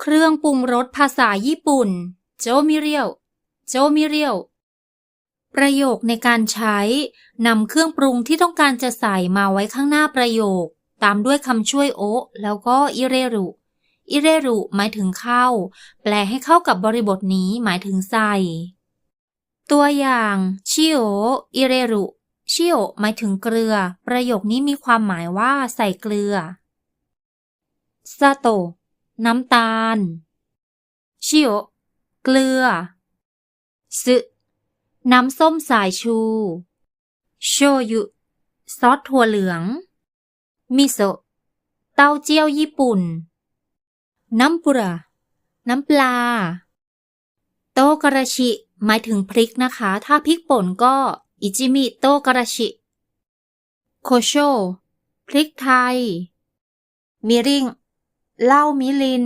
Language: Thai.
เครื่องปรุงรสภาษาญี่ปุ่น โจมิเรียว โจมิเรียว ประโยคในการใช้นำเครื่องปรุงที่ต้องการจะใส่มาไว้ข้างหน้าประโยค ตามด้วยคำช่วยโอะแล้วก็อิเรรุ อิเรรุหมายถึงเข้า แปลให้เข้ากับบริบทนี้หมายถึงใส่ ตัวอย่างชิโออิเรรุชิโอหมายถึงเกลือ ประโยคนี้มีความหมายว่าใส่เกลือซาโต น้ำตาล ชิโอเกลือ ซึน้ำส้มสายชู โชยุ ซอสถั่วเหลือง มิโซะ เต้าเจี้ยวญี่ปุ่น น้ำปุระน้ำปลา โตกระชิ หมายถึงพริกนะคะ ถ้าพริกป่นก็อิจิมิโตกระชิ โคโช พริกไทย มิริง เล่ามิลิน